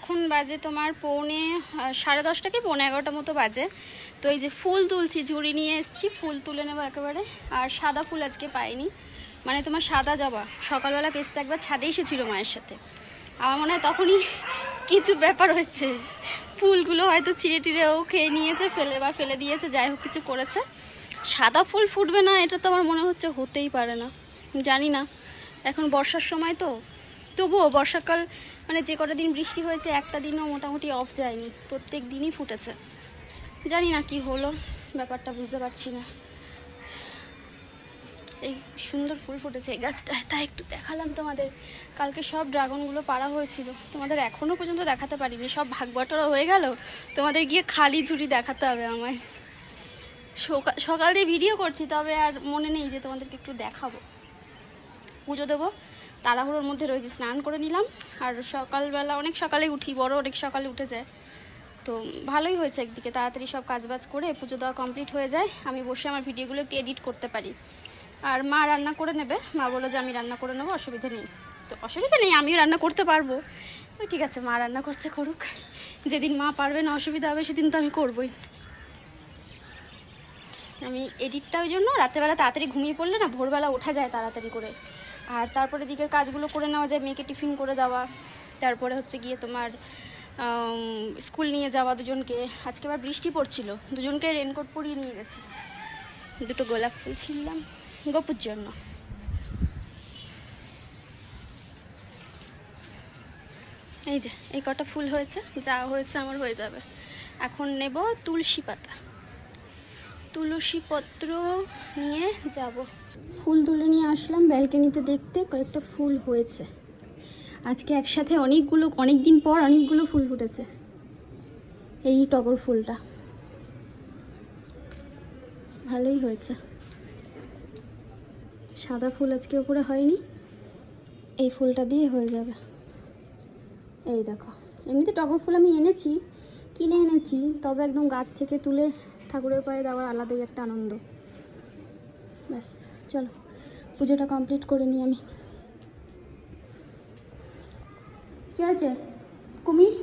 এখন বাজে তোমার পৌনে সাড়ে দশটা কি, পৌনে এগারোটা মতো বাজে। তো এই যে ফুল তুলছি, ঝুড়ি নিয়ে এসেছি, ফুল তুলে নেব একেবারে। আর সাদা ফুল আজকে পাইনি। মানে তোমার সাদা জবা। সকালবেলা পেস্তে একবার ছাদে এসেছিল মায়ের সাথে। আমার মনে হয় তখনই কিছু ব্যাপার হচ্ছে ফুলগুলো হয়তো ছিঁড়ে টিড়েও খেয়ে নিয়েছে, ফেলে বা ফেলে দিয়েছে, যাই হোক কিছু করেছে। সাদা ফুল ফুটবে না, এটা তো আমার মনে হচ্ছে হতেই পারে না। জানি না। এখন বর্ষার সময় তো। তবুও বর্ষাকাল মানে যে কটা দিন বৃষ্টি হয়েছে, একটা দিনও মোটামুটি অফ যায়নি। প্রত্যেক দিনই ফুটেছে। জানি না কি হলো, ব্যাপারটা বুঝতে পারছি না। এই সুন্দর ফুল ফুটেছে এই গাছটায়, তাই একটু দেখালাম তোমাদের। কালকে সব ড্রাগনগুলো পাড়া হয়েছিল। তোমাদের এখনও পর্যন্ত দেখাতে পারিনি, সব ভাগ বটরা হয়ে গেল। তোমাদের গিয়ে খালি ঝুড়ি দেখাতে হবে আমায়। সকাল সকাল দিয়ে ভিডিও করছি, তবে আর মনে নেই যে তোমাদেরকে একটু দেখাবো। পুজো দেবো? তাড়াহুড়োর মধ্যে রয়েছে, স্নান করে নিলাম। আর সকালবেলা, অনেক সকালে উঠি, বড় অনেক সকালে উঠে যায়। তো ভালোই হয়েছে একদিকে, তাড়াতাড়ি সব কাজবাজ করে পুজো দেওয়া কমপ্লিট হয়ে যায়। আমি বসে আমার ভিডিওগুলো একটু এডিট করতে পারি। আর মা রান্না করে নেবে, মা বলল যে আমি রান্না করে নেব, অসুবিধা নেই। তো অসুবিধা নেই, আমিও রান্না করতে পারব। ঠিক আছে, মা রান্না করছে করুক। যেদিন মা পারবে না অসুবিধা হবে, সেদিন তো আমি করবোই। আমি এডিটটা ওই জন্য, রাত্রেবেলা তাড়াতাড়ি ঘুমিয়ে পড়লে না, ভোরবেলা ওঠা যায় তাড়াতাড়ি করে। আর তারপরে দিকের কাজগুলো করে নেওয়া যায়, মেয়েকে টিফিন করে দেওয়া। তারপরে হচ্ছে গিয়ে তোমার স্কুল নিয়ে যাওয়া দুজনকে। আজকে আবার বৃষ্টি পড়ছিল, দুজনকে রেনকোট পরিয়ে নিয়ে গেছি। দুটো গোলাপ ফুল ছিললাম গপুর জন্য। এই যে, এই কটা ফুল হয়েছে, যা হয়েছে আমার হয়ে যাবে। এখন নেব তুলসী পাতা। তুলসী পত্র নিয়ে যাব। ফুল তুলে নিয়ে আসলাম ব্যালকনিতে দেখতে, কয়েকটা ফুল হয়েছে। আজকে একসাথে অনেকগুলো অনেক দিন পর অনেকগুলো ফুল ফুটেছে। এই টগর ফুলটা। ভালোই হয়েছে। সাদা ফুল আজকে ওপরে হয়নি। এই ফুলটা দিয়ে হয়ে যাবে। এই দেখো। এমনিতে টগর ফুল আমি এনেছি, কিনে এনেছি, তবে একদম গাছ থেকে তুলে ঠাকুরের পায়ে দেওয়ার আলাদাই একটা আনন্দ। ব্যাস। চলো, পুজোটা কমপ্লিট করে নিই আমি। কী হয়েছে? কুমির?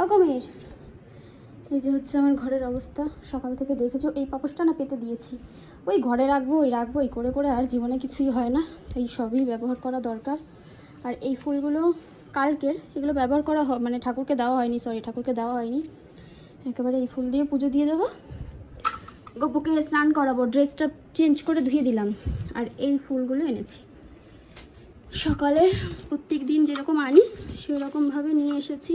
ও কুমির। এই যে হচ্ছে আমার ঘরের অবস্থা। সকাল থেকে দেখেছ, এই পাপোশটা না পেতে দিয়েছি। ওই ঘরে রাখব, ওই রাখব, এই করে করে আর জীবনে কিছুই হয় না। এই সবই ব্যবহার করা দরকার। আর এই ফুলগুলো কালকের, এগুলো ব্যবহার করা হয় মানে ঠাকুরকে দেওয়া হয়নি সরি ঠাকুরকে দেওয়া হয়নি। একেবারে এই ফুল দিয়ে পুজো দিয়ে দেবো। গপুকে স্নান করাবো ড্রেসটা চেঞ্জ করে ধুয়ে দিলাম। আর এই ফুলগুলো এনেছি। সকালে প্রত্যেক দিন যেরকম আনি, সেরকমভাবে নিয়ে এসেছি।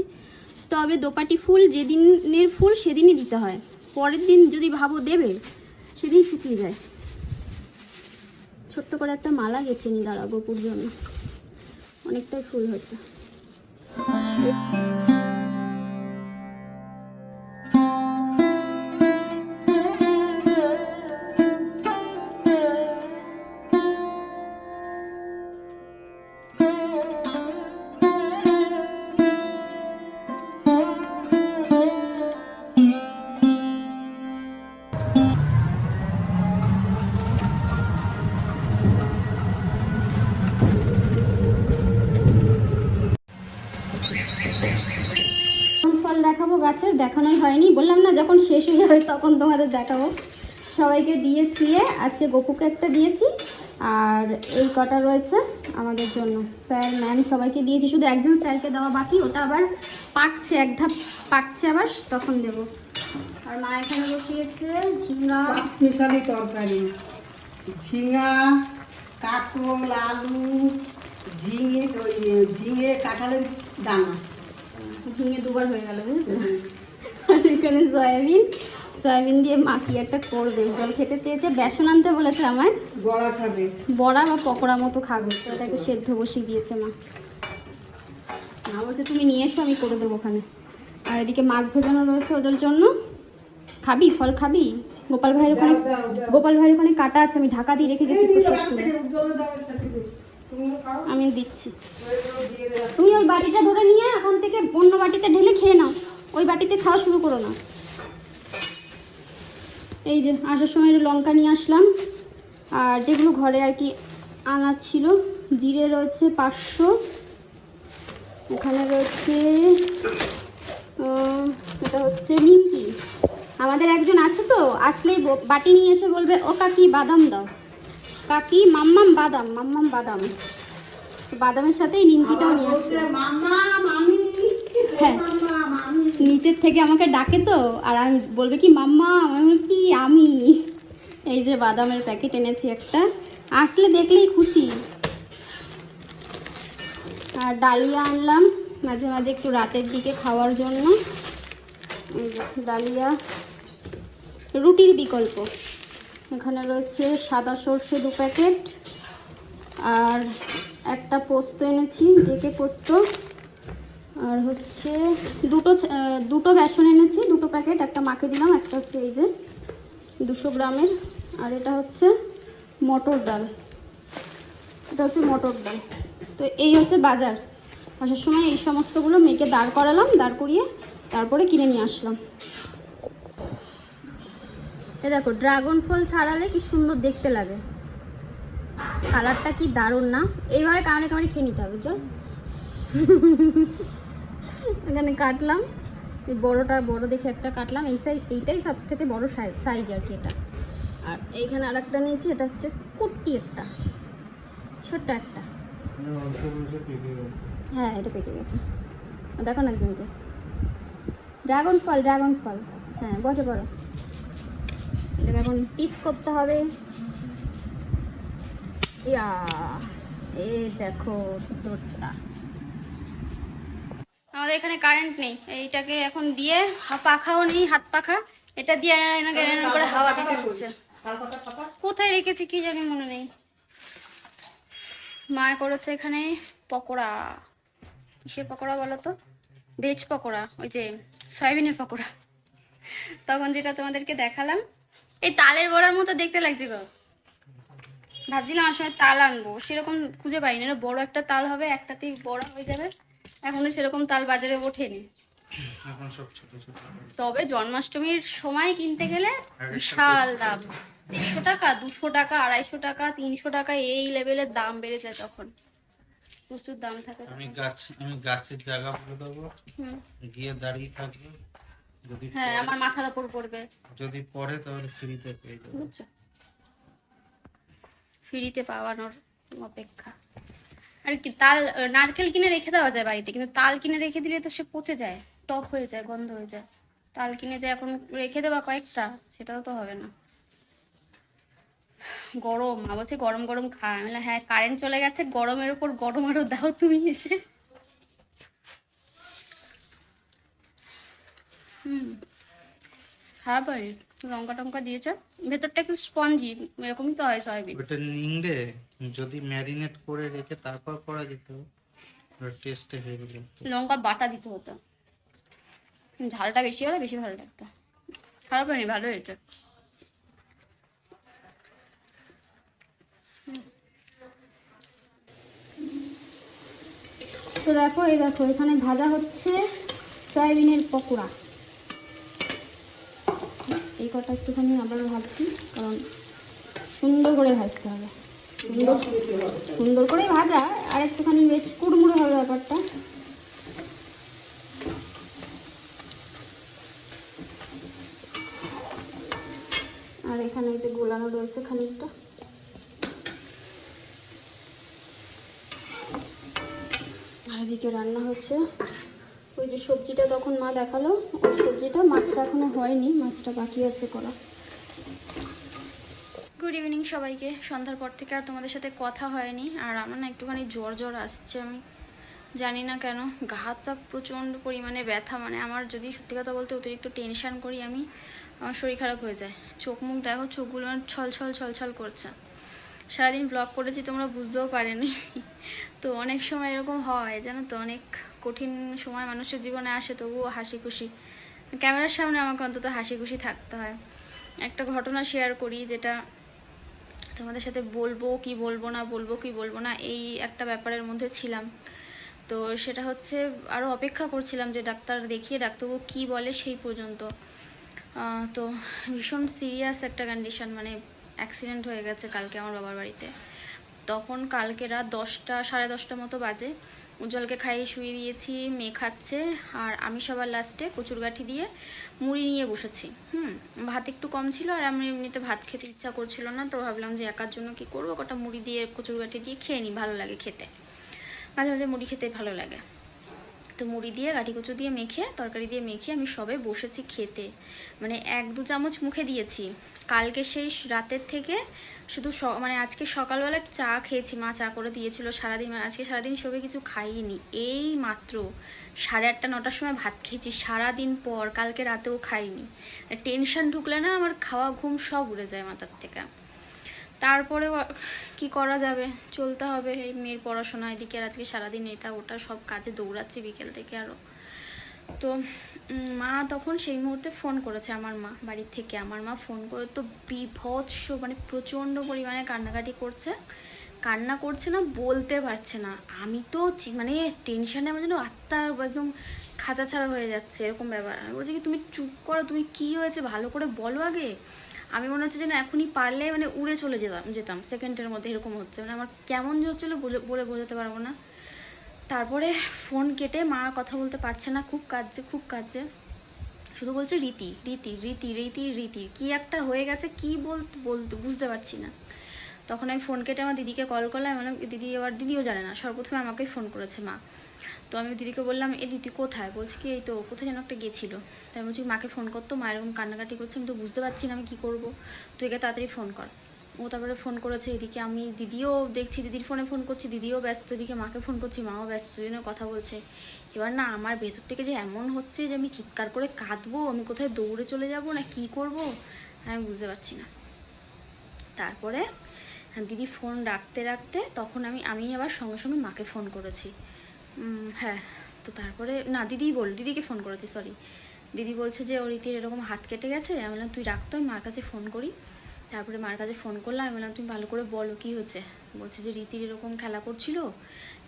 তবে দোপাটি ফুল যেদিনের ফুল সেদিনই দিতে হয়। পরের দিন যদি ভাবো দেবে, সেদিন শুকিয়ে যায়। ছোট্ট করে একটা মালা গেঁথে নিই দাঁড়া গোপুর জন্য অনেকটাই ফুল হয়েছে। তোমাদের দেখাবো। সবাইকে দিয়ে থুয়ে আজকে গপুকে একটা দিয়েছি। আর এই কটা রয়েছে আমাদের জন্য। স্যার ম্যাম সবাইকে দিয়েছি। শুধু একজন স্যারকে দেওয়া বাকি ওটা আবার পাকছে এক ধাপ পাকছে আবার তখন দেব। আর মা এখানে বসিয়েছে ঝিঙ্গা স্পেশালি তরকারি। ঝিঙা কাঁকরোল আলু ঝিঙে ওই ঝিঙে কাঁঠালের দানা। ঝিঙে দুবার হয়ে গেল বুঝেছ? এখানে সয়াবিন সয়াবিন দিয়ে মা কি একটা করবে জল খেতে চেয়েছে। বেসন আনতে বলেছে আমায়। বড়া খাবে। বড়া বা পকোড়া মতো খাবে। তো ওটাকে সেদ্ধ বসিয়ে দিয়েছে মা। মা বলছে তুমি নিয়ে এসো আমি করে দেবো ওখানে। আর এদিকে মাছ ভেজানো রয়েছে ওদের জন্য। খাবি? ফল খাবি? গোপাল ভাইয়ের ওখানে। গোপাল ভাইয়ের ওখানে কাটা আছে আমি ঢাকা দিয়ে রেখে গেছি আমি দিচ্ছি। তুমি ওই বাটিটা ধরে নিয়ে এখন থেকে অন্য বাটিতে ঢেলে খেয়ে নাও। ওই বাটিতে খাওয়া শুরু করো না। এই যে আসার সময় একটু লঙ্কা নিয়ে আসলাম। আর যেগুলো ঘরে আর কি আনার ছিল জিরে রয়েছে পাঁচশো। এখানে রয়েছে এটা হচ্ছে নিমকি। আমাদের একজন আছে তো আসলেই বাটি নিয়ে এসে বলবে ও কাকি বাদাম দাও। কাকি মাম্মাম বাদাম মাম্মাম বাদাম। বাদামের সাথেই নিমকিটাও নিয়ে আসছে মামি হ্যাঁ। নিচের থেকে আমাকে ডাকে তো, আর আমি বলবে কি, মাম্মা, আমি কি, আমি? এই যে বাদামের প্যাকেট এনেছি একটা। আসলে দেখলেই খুশি। আর ডালিয়া আনলাম, মাঝে মাঝে একটু রাতের দিকে খাওয়ার জন্য। ডালিয়া। রুটির বিকল্প। এখানে রয়েছে সাদা সর্ষে দু প্যাকেট। আর একটা পোস্ত এনেছি, জেকে পোস্ত। আর হচ্ছে দুটো দুটো বেসন এনেছি, দুটো প্যাকেট, একটা মাকে দিলাম, একটা হচ্ছে এই যে দুশো গ্রামের। আর এটা হচ্ছে মটর ডাল। এটা হচ্ছে মটর ডাল। তো এই হচ্ছে বাজার। আসার সময় এই সমস্তগুলো মেয়েকে দাঁড় করালাম, দাঁড় করিয়ে তারপরে কিনে নিয়ে আসলাম। এ দেখো, ড্রাগন ফল ছাড়ালে কি সুন্দর দেখতে লাগে। কালারটা কি দারুণ না? এইভাবে কামড়ে কামড়ে খেয়ে নিতে হবে, চল। এখানে কাটলাম। এই বড়টা বড় দেখে একটা কাটলাম। এই সাইজ এইটাই সব থেকে বড়ো সাইজ আর কি এটা। আর এইখানে আর একটা নিয়েছি এটা হচ্ছে কুট্টি একটা। ছোট্ট একটা। হ্যাঁ এটা পেকে গেছে। দেখো না একজনকে। ড্রাগন ফল ড্রাগন ফল। হ্যাঁ বসে পড়ো। এটাকে এখন পিস করতে হবে। ইয়া এই দেখো তোরটা আমাদের এখানে কারেন্ট নেই। এইটাকে এখন দিয়ে পাখাও নেই, হাত পাখা। এটা দিয়ে করে হাওয়া দিতে হচ্ছে। কোথায় রেখেছি কি জানি মনে নেই। মা করেছে এখানে পকোড়া। কিসের পকোড়া বলো তো? ভেজ পকোড়া, ওই যে সয়াবিনের পকোড়া। তখন যেটা তোমাদেরকে দেখালাম, এই তালের বড়ার মতো দেখতে লাগছে গো। ভাবছিলাম আসলে তাল আনব, সেরকম খুঁজে পাইনি। বড় একটা তাল হবে, একটাতেই বড় হয়ে যাবে। এখনও সেরকম তাল বাজারে ওঠেনি। তবে জন্মাষ্টমীর সময় কিনতে গেলে বিশাল দাম। দেড়শো টাকা দুশো টাকা আড়াইশো টাকা তিনশো টাকা এই লেভেলের দাম বেড়ে যায় তখন। প্রচুর দাম থাকে আমি গাছ আমি গাছের জায়গা বলে দেবো। গিয়ে দাঁড়িয়ে থাকব। যদি হ্যাঁ আমার মাথার ওপর পড়বে। যদি পরে তাহলে ফ্রিতে পেয়ে যাব। ফ্রিতে পাওয়ানোর অপেক্ষা। আর কি, তাল নারকেল কিনে রেখে দেওয়া যায় বাড়িতে, কিন্তু তাল কিনে রেখে দিলে তো সে পচে যায়, টক হয়ে যায়, গন্ধ হয়ে যায়। তাল কিনে যে এখন রেখে দেওয়া কয়েকটা, সেটাও তো হবে না। গরম, মা বলছে গরম গরম খা। আমি হ্যাঁ কারেন্ট চলে গেছে, গরমের উপর গরম আরও দাও তুমি এসে। হুম হয় লঙ্কা টঙ্কা দিয়েছ। ভেতরটা একটু স্পঞ্জি এরকমই তো হয় সয়াবিন ওটা নিংড়ে যদি ম্যারিনেট করে রেখে তারপর করা যেত টেস্টে হেভি লাগতো লঙ্কা বাটা দিতে হতো। ঝালটা বেশি হলে বেশি ভালো লাগতো। খারাপ হয়নি ভালো হয়েছে। তো দেখো এই দেখো এখানে ভাজা হচ্ছে সয়াবিনের পকোড়া। এই কটা একটুখানি আবার ভাবছি কারণ সুন্দর করে ভাজতে হবে। সুন্দর সুন্দর করে ভাজা আর একটুখানি বেশ কুড়মুড়ে হবে ব্যাপারটা। আর এখানে এই যে গোলানো রয়েছে খানিকটা। আর এদিকে রান্না হচ্ছে। ওই যে সবজিটা তখন মা দেখাল, ওই সবজিটা মাছটা এখনও হয়নি, মাছটা বাকি আছে করা। গুড ইভিনিং সবাইকে। সন্ধ্যার পর থেকে আর তোমাদের সাথে কথা হয়নি, আর আমার না একটুখানি জ্বর জ্বর আসছে, আমি জানি না কেন। গা হাত পা প্রচণ্ড পরিমাণে ব্যথা মানে আমার যদি সত্যি কথা বলতে অতিরিক্ত টেনশান করি, আমি, আমার শরীর খারাপ হয়ে যায়। চোখ মুখ দেখো, চোখগুলো ছল ছল ছল ছল করছে। সারাদিন ব্লগ করেছি, তোমরা বুঝতেও পারেনি। তো অনেক সময় এরকম হয়, জানো তো, অনেক কঠিন সময় মানুষের জীবনে আসে, তবুও হাসি খুশি। ক্যামেরার সামনে আমাকে অন্তত হাসি খুশি থাকতে হয়। একটা ঘটনা শেয়ার করি যেটা তোমাদের সাথে বলব কি বলব না, বলব কি বলব না, এই একটা ব্যাপারের মধ্যে ছিলাম। তো সেটা হচ্ছে আরও অপেক্ষা করছিলাম যে ডাক্তার দেখিয়ে ডাক্তারবাবু কী বলে সেই পর্যন্ত। তো ভীষণ সিরিয়াস একটা কন্ডিশন মানে অ্যাক্সিডেন্ট হয়ে গেছে কালকে আমার বাবার বাড়িতে। তখন কালকে রাত দশটা, সাড়ে দশটা মতো বাজে। উজ্জ্বলকে খাইয়ে শুয়ে দিয়েছি, মেয়ে খাচ্ছে, আর আমি সবার লাস্টে কচুরগাঠি দিয়ে মুড়ি নিয়ে বসেছি। হুম, ভাত একটু কম ছিল আর আমি এমনিতে ভাত খেতে ইচ্ছা করছিল না, তো ভাবলাম যে একার জন্য কি করব? কটা মুড়ি দিয়ে কচুরগাঠি দিয়ে খেয়ে নিই, ভালো লাগে খেতে। মাঝে মাঝে মুড়ি খেতে ভালো লাগে। তো মুড়ি দিয়ে গাঠি কচু দিয়ে মেখে, তরকারি দিয়ে মেখে আমি সবে বসেছি খেতে। মানে এক দু চামচ মুখে দিয়েছি। কালকে সেই রাতের থেকে শুধু মানে আজকে সকালবেলা চা খেয়েছি, মা চা করে দিয়েছিল সারাদিন। মানে আজকে সারাদিন সবে কিছু খাইনি। এই মাত্র সাড়ে আটটা, নটার সময় ভাত খেয়েছি সারাদিন পর, কালকে রাতেও খাইনি। টেনশন ঢুকলে না আমার খাওয়া ঘুম সব উড়ে যায় মাথার থেকে। তারপরে কি করা যাবে? চলতে হবে এই মেয়ের পড়াশোনা, এদিকে আর আজকে সারাদিন এটা ওটা সব কাজে দৌড়াচ্ছি বিকেল থেকে আরও তো মা তখন সেই মুহূর্তে ফোন করেছে আমার মা বাড়ির থেকে। আমার মা ফোন করে তো বিভৎস মানে প্রচণ্ড পরিমাণে কান্নাকাটি করছে। কান্না করছে না, বলতে পারছে না। আমি তো মানে টেনশানে আমার যেন আত্মা একদম খাঁচা ছাড়া হয়ে যাচ্ছে, এরকম ব্যাপার। আমি বলছি কি, তুমি চুপ করো, তুমি কি হয়েছে? ভালো করে বলো আগে। আমি মনে হচ্ছে যেন এখনই পারলে মানে উড়ে চলে যেতাম যেতাম। সেকেন্ডের মধ্যে এরকম হচ্ছে। মানে আমার কেমন যে হচ্ছিল বলে বোঝাতে পারব না। তারপরে ফোন কেটে মা কথা বলতে পারছে না, খুব কাঁদছে খুব কাঁদছে। শুধু বলছে, রীতি রীতি রীতি রীতি রীতি, কি একটা হয়ে গেছে, কি বলতে বলতে বুঝতে পারছি না। তখন আমি ফোন কেটে আমার দিদিকে কল করলাম মানে দিদি, এবার দিদিও জানে না, সর্বপ্রথমে আমাকেই ফোন করেছে মা। তো আমি দিদিকে বললাম, এ দিদি কোথায়? বলছে কি, এই তো, কোথায় যেন একটা গেছিল। তাই বলছি, মাকে ফোন করতো মা এরকম কান্নাকাটি করছে, আমি তো বুঝতে পারছি না, আমি কী করব? তুই একে তাড়াতাড়ি ফোন কর। ও তারপরে ফোন করেছে এদিকে আমি, দিদিও দেখছি, দিদির ফোনে ফোন করছি, দিদিও ব্যস্ত, এদিকে মাকে ফোন করছি, মাও ব্যস্ত দুজনে কথা বলছে। এবার না আমার ভেতর থেকে যে এমন হচ্ছে যে আমি চিৎকার করে কাঁদবো, আমি কোথায় দৌড়ে চলে যাব না কি করব, আমি বুঝতে পারছি না। তারপরে দিদি ফোন রাখতে রাখতে তখন আমি আমি আবার সঙ্গে সঙ্গে মাকে ফোন করেছি। হ্যাঁ তো তারপরে, না দিদিই বল, দিদিকে ফোন করেছি সরি দিদি বলছে যে, ও রীতির এরকম হাত কেটে গেছে? আমি বললাম, তুই রাখতো মার কাছে ফোন করি। তারপরে মার কাছে ফোন করলাম, আমি বললাম, তুমি ভালো করে বলো, কী হচ্ছে? বলছে যে, রীতির এরকম খেলা করছিল,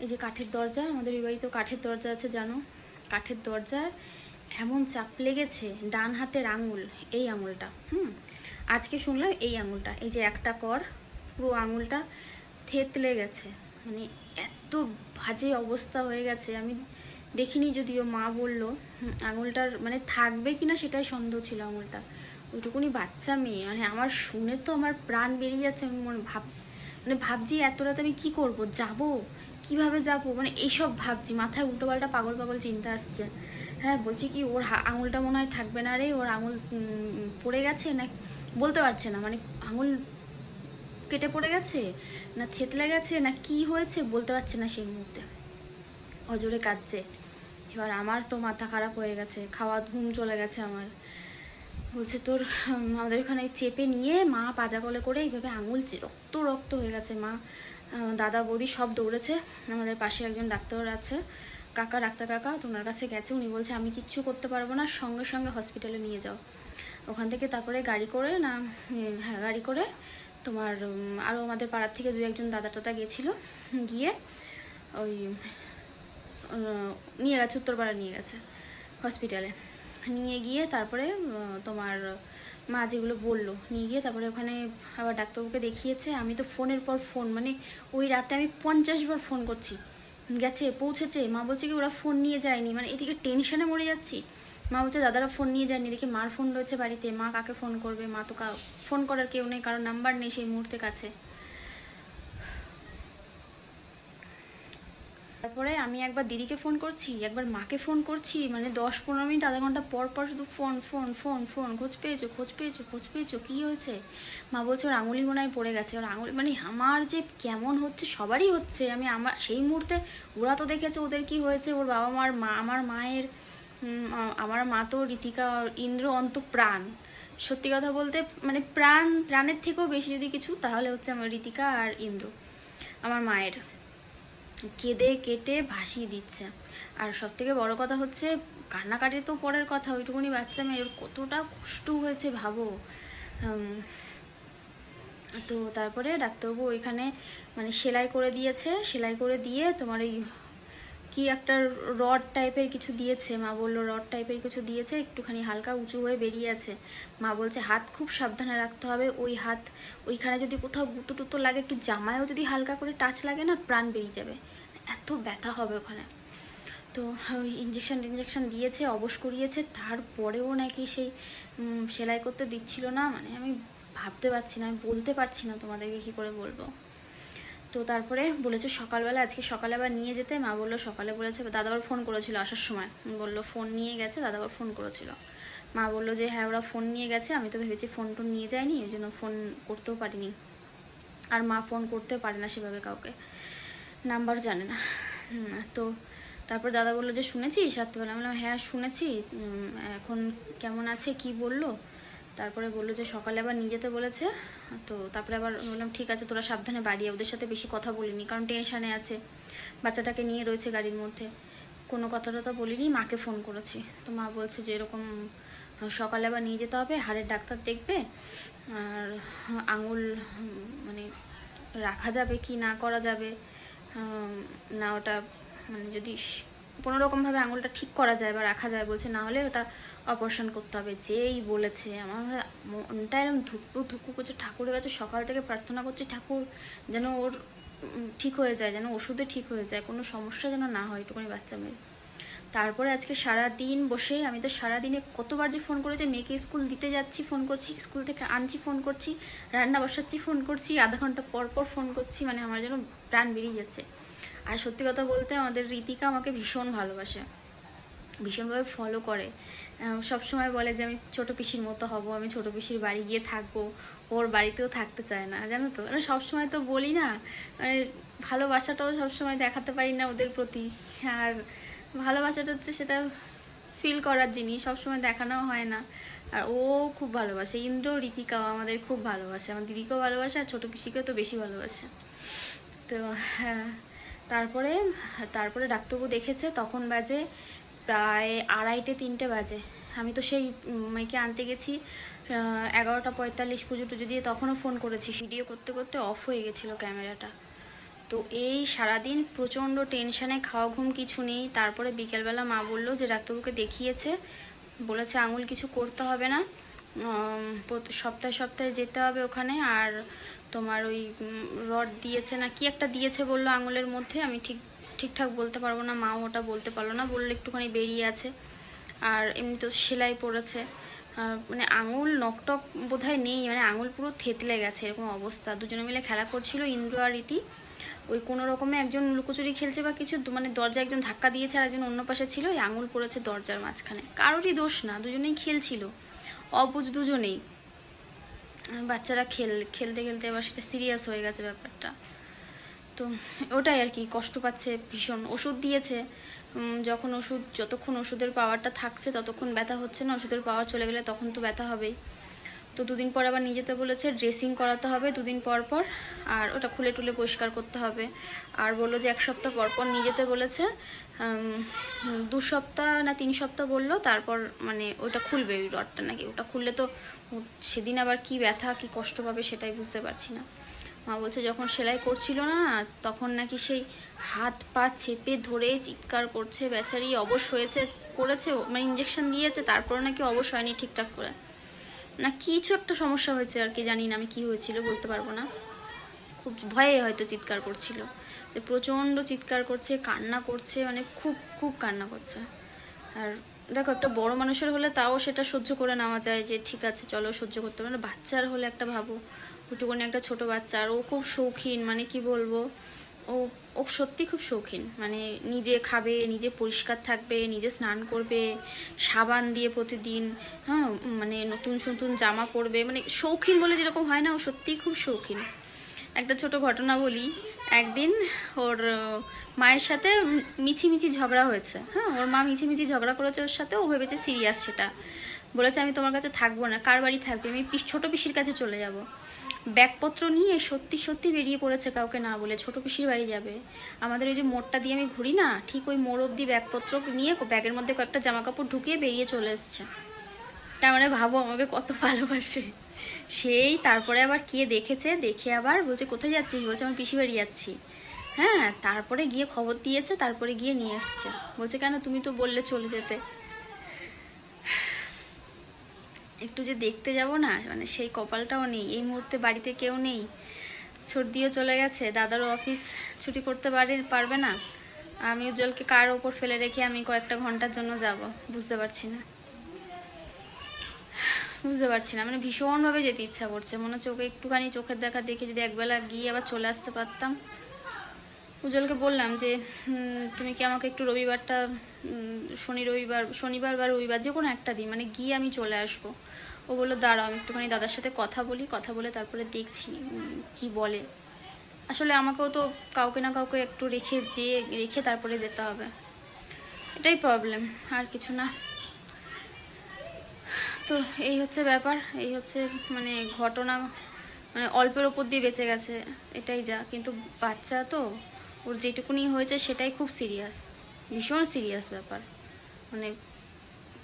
এই যে কাঠের দরজা, আমাদের এই বাড়িতেও কাঠের দরজা আছে, জানো? কাঠের দরজার এমন চাপ লেগেছে, ডান হাতের আঙুল, এই আঙুলটা, হুম? আজকে শুনলাম এই আঙুলটা, এই যে একটা কর, পুরো আঙুলটা থেতলে গেছে মানে এত বাজে অবস্থা হয়ে গেছে, আমি দেখিনি যদিও মা বলল আঙুলটার মানে থাকবে কিনা সেটাই সন্দেহ ছিল আঙুলটা। ওইটুকুনি বাচ্চা মেয়ে মানে আমার শুনে তো আমার প্রাণ বেরিয়ে যাচ্ছে, আমি মনে ভাব মানে ভাবছি এত রাতে আমি কী করব, যাব? কীভাবে যাব? মানে এইসব ভাবছি, মাথায় উল্টোপাল্টা পাগল পাগল চিন্তা আসছে। হ্যাঁ বলছি কি, ওর আঙুলটা মনে হয় থাকবে না রে, ওর আঙুল পড়ে গেছে না, বলতে পারছে না মানে আঙুল কেটে পড়ে গেছে, না থেতলে গেছে, না কি হয়েছে বলতে পারছে না সেই মুহূর্তে। অজোরে কাঁদছে। এবার আমার তো মাথা খারাপ হয়ে গেছে, খাওয়া ঘুম চলে গেছে আমার। বলছে, তোর আমাদের ওখানে চেপে নিয়ে মা পাজা কলে করে এইভাবে আঙুল রক্ত রক্ত হয়ে গেছে মা। দাদা, বৌদি সব দৌড়েছে। আমাদের পাশে একজন ডাক্তার আছে, কাকা, ডাক্তার কাকা তোমার কাছে গেছে। উনি বলছে, আমি কিচ্ছু করতে পারব না, সঙ্গে সঙ্গে হসপিটালে নিয়ে যাও। ওখান থেকে তারপরে গাড়ি করে না হ্যাঁ গাড়ি করে তোমার আরও আমাদের পাড়ার থেকে দু একজন দাদা টাদা গেছিল। গিয়ে ওই নিয়ে গেছে, উত্তরপাড়া নিয়ে গেছে হসপিটালে নিয়ে গিয়ে তারপরে তোমার, মা যেগুলো বলল, নিয়ে গিয়ে তারপরে ওখানে আবার ডাক্তারবাবুকে দেখিয়েছে। আমি তো ফোনের পর ফোন মানে ওই রাতে আমি পঞ্চাশ বার ফোন করছি। গেছে, পৌঁছেছে, মা বলছে কি ওরা ফোন নিয়ে যায়নি মানে এদিকে টেনশনে মরে যাচ্ছি। মা বলছে, দাদারা ফোন নিয়ে যায়নি, দেখি মার ফোন রয়েছে বাড়িতে, মা কাকে ফোন করবে? মা তো ফোন করার কেউ নেই কারণ নাম্বার নেই সেই মুহূর্তে কাছে। তারপরে আমি একবার দিদিকে ফোন করছি, একবার মাকে ফোন করছি মানে দশ পনেরো মিনিট, আধা ঘণ্টা পর পর শুধু ফোন ফোন ফোন ফোন খোঁজ পেয়েছ খোঁজ পেয়েছ খোঁজ পেয়েছ, কী হয়েছে? মা বলছে ওর আঙুলি মনে হয় পড়ে গেছে, ওর আঙুলি মানে আমার যে কেমন হচ্ছে সবারই হচ্ছে, আমি আমার, সেই মুহূর্তে ওরা তো দেখেছে ওদের কি হয়েছে, ওর বাবা মার মা, আমার মায়ের আমার মা তো রীতিকা, ইন্দ্র অন্ত প্রাণ। সত্যি কথা বলতে মানে প্রাণ, প্রাণের থেকেও বেশি যদি কিছু, তাহলে হচ্ছে আমার রীতিকা আর ইন্দ্র, আমার মায়ের। কেঁদে কেটে ভাসিয়ে দিচ্ছে। আর সব থেকে বড়ো কথা হচ্ছে, কান্নাকাটি তো পরের কথা, ওইটুকুনি বাচ্চা মেয়ের কতটা কষ্ট হয়েছে ভাবো। তো তারপরে ডাক্তারবাবু ওইখানে মানে সেলাই করে দিয়েছে, সেলাই করে দিয়ে তোমার এই কি একটা রড টাইপের কিছু দিয়েছে? মা বলল রড টাইপের কিছু দিয়েছে, একটুখানি হালকা উঁচু হয়ে বেরিয়ে আছে। মা বলছে, হাত খুব সাবধানে রাখতে হবে। ওই হাত, ওইখানে যদি কোথাও গুঁতো টুতো লাগে, একটু জামায়ও যদি হালকা করে টাচ লাগে না, প্রাণ বেরিয়ে যাবে। এত ব্যথা হবে ওখানে। তো ওই ইঞ্জেকশন টিঞ্জেকশন দিয়েছে, অবশ করিয়েছে। তারপরেও নাকি সেই সেলাই করতে দিচ্ছিল না। মানে আমি ভাবতে পারছি না, আমি বলতে পারছি না তোমাদেরকে কী করে বলব। তো তারপরে বলেছে সকালবেলা, আজকে সকালে আবার নিয়ে যেতে। মা বলল, সকালে বলেছে দাদাবার ফোন করেছিল আসার সময়। বলল ফোন নিয়ে গেছে দাদাবার ফোন করেছিল। মা বলল যে হ্যাঁ ওরা ফোন নিয়ে গেছে, আমি তো ভেবেছি ফোন টোন নিয়ে যায়নি ওই জন্য ফোন করতেও পারিনি। আর মা ফোন করতে পারে না সেভাবে কাউকে। নাম্বার জানে না। তো তারপর দাদা বলল যে, শুনেছিস? রাত্রিবেলা। বললাম হ্যাঁ শুনেছি। এখন কেমন আছে, কি বলল? তারপরে বলল যে সকালে আবার নিয়ে যেতে বলেছে। তো তারপরে আবার বললাম, ঠিক আছে, তোরা সাবধানে বাড়ি ওদের সাথে বেশি কথা বলিনি, কারণ টেনশানে আছে। বাচ্চাটাকে নিয়ে রয়েছে গাড়ির মধ্যে। কোনো কথা টথা বলিনি, মাকে ফোন করেছি। তো মা বলছে যে এরকম, সকালে আবার নিয়ে যেতে হবে, হাড়ের ডাক্তার দেখবে, আর আঙুল মানে রাখা যাবে কি না করা যাবে না ওটা মানে যদি কোনো রকমভাবে আঙুলটা ঠিক করা যায় বা রাখা যায় বলছে, না হলে ওটা অপারেশন করতে হবে, যেই বলেছে। আমার মনটা এরকম ধুকু ধুকু করছে ঠাকুরের কাছে সকাল থেকে প্রার্থনা করছি, ঠাকুর যেন ওর ঠিক হয়ে যায়, যেন ওষুধে ঠিক হয়ে যায়, কোনো সমস্যা যেন না হয় একটুখানি বাচ্চা মেয়ের। তারপরে আজকে সারা দিন বসে আমি তো সারা দিনে কতবার যে ফোন করেছি, মেয়েকে স্কুল দিতে যাচ্ছি, ফোন করছি, স্কুল থেকে আনছি, ফোন করছি, রান্না বসাচ্ছি, ফোন করছি, আধা ঘণ্টা পর পর ফোন করছি মানে আমার যেন প্রাণ বেরিয়ে যাচ্ছে। আর সত্যি কথা বলতে আমাদের রীতিকা আমাকে ভীষণ ভালোবাসে, ভীষণভাবে ফলো করে। সব সময় বলে যে আমি ছোট পিসির মতো হব, আমি ছোট পিসির বাড়ি গিয়ে থাকব, ওর বাড়িতেও থাকতে চায় না, জানো তো? মানে সবসময় তো বলি না মানে ভালোবাসাটাও সবসময় দেখাতে পারি না ওদের প্রতি, আর ভালোবাসাটা হচ্ছে সেটা ফিল করার জিনিস, সবসময় দেখানো হয় না, আর ও খুব ভালোবাসে, ইন্দ্র রীতিকাও আমাদের খুব ভালোবাসে, আমার দিদিকেও ভালোবাসে আর ছোটো পিসিকেও তো বেশি ভালোবাসে। তো হ্যাঁ তারপরে তারপরে ডাক্তারবাবু দেখেছে, তখন বাজে প্রায় আড়াইটে, তিনটে বাজে। আমি তো সেই মেয়েকে আনতে গেছি এগারোটা পঁয়তাল্লিশ পুজো টুজো দিয়ে তখনও ফোন করেছি। ভিডিও করতে করতে অফ হয়ে গেছিল ক্যামেরাটা। তো এই সারাদিন প্রচণ্ড টেনশানে, খাওয়া ঘুম কিছু নেই। তারপরে বিকেলবেলা মা বলল যে, ডাক্তারবাবুকে দেখিয়েছে। বলেছে, আঙুল কিছু করতে হবে না। সপ্তাহে সপ্তাহে যেতে হবে ওখানে। আর তোমার ওই রড দিয়েছে না, কি একটা দিয়েছে বলল আঙুলের মধ্যে, আমি ঠিক ঠিকঠাক বলতে পারব না, মাও ওটা বলতে পারল না, বলল একটুখানি বেরিয়ে আছে আর এমনি তো সেলাই পড়েছে। মানে আঙুল নকটক বোধহয় নেই মানে আঙুল পুরো থেতলে গেছে, এরকম অবস্থা। দুজনে মিলে খেলা করছিল ইন্দ্র আর রীতি। ওই কোনো রকমে একজন লুকোচুরি খেলছে বা কিছু মানে দরজা একজন ধাক্কা দিয়েছে আর একজন অন্য পাশে ছিল, ওই আঙুল পড়েছে দরজার মাঝখানে। কারোরই দোষ না, দুজনেই খেলছিল অবুঝ দুজনেই। বাচ্চারা খেল খেলতে খেলতে এবার সেটা সিরিয়াস হয়ে গেছে ব্যাপারটা। তো ওটাই আর কি, কষ্ট পাচ্ছে, ভীষণ ওষুধ দিয়েছে। যখন ওষুধ, যতক্ষণ ওষুধের পাওয়ারটা থাকছে, ততক্ষণ ব্যথা হচ্ছে না, ওষুধের পাওয়ার চলে গেলে তখন তো ব্যথা হবেই। তো দুদিন পর আবার নিয়ে যেতে বলেছে ড্রেসিং করাতে হবে দুদিন পর পর, আর ওটা খুলে টুলে পরিষ্কার করতে হবে। আর বলল যে এক সপ্তাহ পর পর নিয়ে যেতে বলেছে দু সপ্তাহ না তিন সপ্তাহ বলল, তারপর মানে ওটা খুলবে ওই রডটা নাকি। ওটা খুললে তো সেদিন আবার কি ব্যথা, কি কষ্ট পাবে সেটাই বুঝতে পারছি না। মা বলছে, যখন সেলাই করছিল না, তখন নাকি সেই হাত পা চেপে ধরে চিৎকার করছে, বেচারি অবশ হয়েছে, করেছে মানে ইঞ্জেকশন দিয়েছে তারপর নাকি অবশ হয়নি ঠিকঠাক করে। না, কিছু একটা সমস্যা হয়েছে আর কি, জানি না আমি কি হয়েছিল, বলতে পারব না। খুব ভয়ে হয়তো চিৎকার করছিল। যে প্রচণ্ড চিৎকার করছে, কান্না করছে মানে খুব খুব কান্না করছে। আর দেখো, একটা বড় মানুষের হলে তাও সেটা সহ্য করে নেওয়া যায় যে, ঠিক আছে, চলো সহ্য করতে পারে বাচ্চার হলে একটা ভাবো ওটুকুনি একটা ছোট বাচ্চা আর ও খুব শৌখিন মানে কি বলব? ও ও সত্যি খুব শৌখিন। মানে নিজে খাবে, নিজে পরিষ্কার থাকবে, নিজে স্নান করবে, সাবান দিয়ে প্রতিদিন হ্যাঁ মানে নতুন নতুন জামা পরবে। মানে শৌখিন বলে যেরকম হয় না, ও সত্যিই খুব শৌখিন। একটা ছোট ঘটনা বলি। একদিন ওর মায়ের সাথে মিছিমিছি ঝগড়া হয়েছে। হ্যাঁ ওর মা মিছিমিছি ঝগড়া করেছে ওর সাথে, ও ভেবেছে সিরিয়াস সেটা। বলেছে, আমি তোমার কাছে থাকব না, কার বাড়ি থাকবে? আমি ছোটো পিসির কাছে চলে যাব। ব্যাগপত্র নিয়ে সত্যি সত্যি বেরিয়ে পড়েছে কাউকে না বলে। ছোটো পিসির বাড়ি যাবে। আমাদের ওই যে মোড়টা দিয়ে আমি ঘুরি না, ঠিক ওই মোড় অব্দি ব্যাগপত্র নিয়ে ব্যাগের মধ্যে কয়েকটা জামা কাপড় ঢুকিয়ে বেরিয়ে চলে এসছে। তার মানে ভাবো আমাকে কত ভালোবাসে। সেই তারপরে আবার কে দেখেছে, দেখে আবার বলছে, কোথায় যাচ্ছিস? বলছে আমি পিসি বাড়ি যাচ্ছি। হ্যাঁ তারপরে গিয়ে খবর দিয়েছে, তারপরে গিয়ে নিয়ে এসছে। বলছে, কেন? তুমি তো বললে চলে যেতে। একটু যে দেখতে যাব না মানে সেই কপালটাও নেই। এই মুহূর্তে বাড়িতে কেউ নেই। ছুটিও চলে গেছে। দাদারও অফিস ছুটি করতে পারে, পারবে না। আমি উজ্জ্বলকে কার ওপর ফেলে রেখে আমি কয়েকটা ঘণ্টার জন্য যাব? বুঝতে পারছি না। বুঝতে পারছি না। মানে ভীষণভাবে যেতে ইচ্ছা করছে। মনে হচ্ছে ওকে একটুখানি চোখের দেখা দেখে যদি একবেলা গিয়ে আবার চলে আসতে পারতাম। উজ্জ্বলকে বললাম যে তুমি কি আমাকে একটু রবিবারটা শনি রবিবার, শনিবার বা রবিবার যে কোনো একটা দিন মানে গিয়ে আমি চলে আসব। ও বলল, দাঁড়াও, আমি একটুখানি দাদার সাথে কথা বলি, কথা বলে তারপরে দেখছি কি বলে। আসলে আমাকেও তো কাউকে না কাউকে একটু রেখে যেয়ে, রেখে তারপরে যেতে হবে। এটাই প্রবলেম আর কিছু না। তো এই হচ্ছে ব্যাপার, এই হচ্ছে মানে ঘটনা মানে অল্পের ওপর দিয়ে বেঁচে গেছে, এটাই যা। কিন্তু বাচ্চা তো ওর যেটুকুনি হয়েছে সেটাই খুব সিরিয়াস ভীষণ সিরিয়াস ব্যাপার। মানে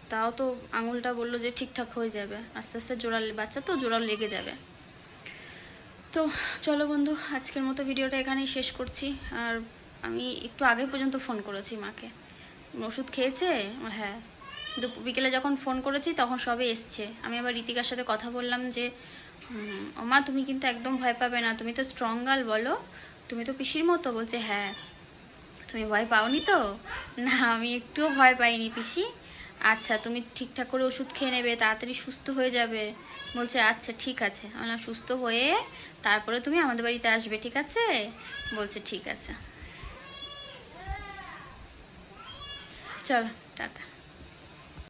তাও তো আঙুলটা বলল যে ঠিকঠাক হয়ে যাবে আস্তে আস্তে জোড়া বাচ্চা তো জোড়া লেগে যাবে। তো চলো বন্ধু আজকের মতো ভিডিওটা এখানেই শেষ করছি। আর আমি একটু আগে পর্যন্ত ফোন করেছি মাকে। ওষুধ খেয়েছে? হ্যাঁ। বিকেলে যখন ফোন করেছি তখন সবে এসছে। আমি আবার রীতিকার সাথে কথা বললাম যে "হুম, ওমা তুমি কিন্তু একদম ভয় পাবে না। তুমি তো স্ট্রং গার্ল বলো। তুমি তো পিসির মতো বলছে হ্যাঁ তুমি ভয় পাওনি তো? না আমি একটুও ভয় পাইনি পিসি। আচ্ছা তুমি ঠিকঠাক করে ওষুধ খেয়ে নেবে তাড়াতাড়ি সুস্থ হয়ে যাবে। বলছে আচ্ছা ঠিক আছে। আমি বললাম, সুস্থ হয়ে তারপরে তুমি আমাদের বাড়িতে আসবে ঠিক আছে? বলছে ঠিক আছে। চলো টাটা।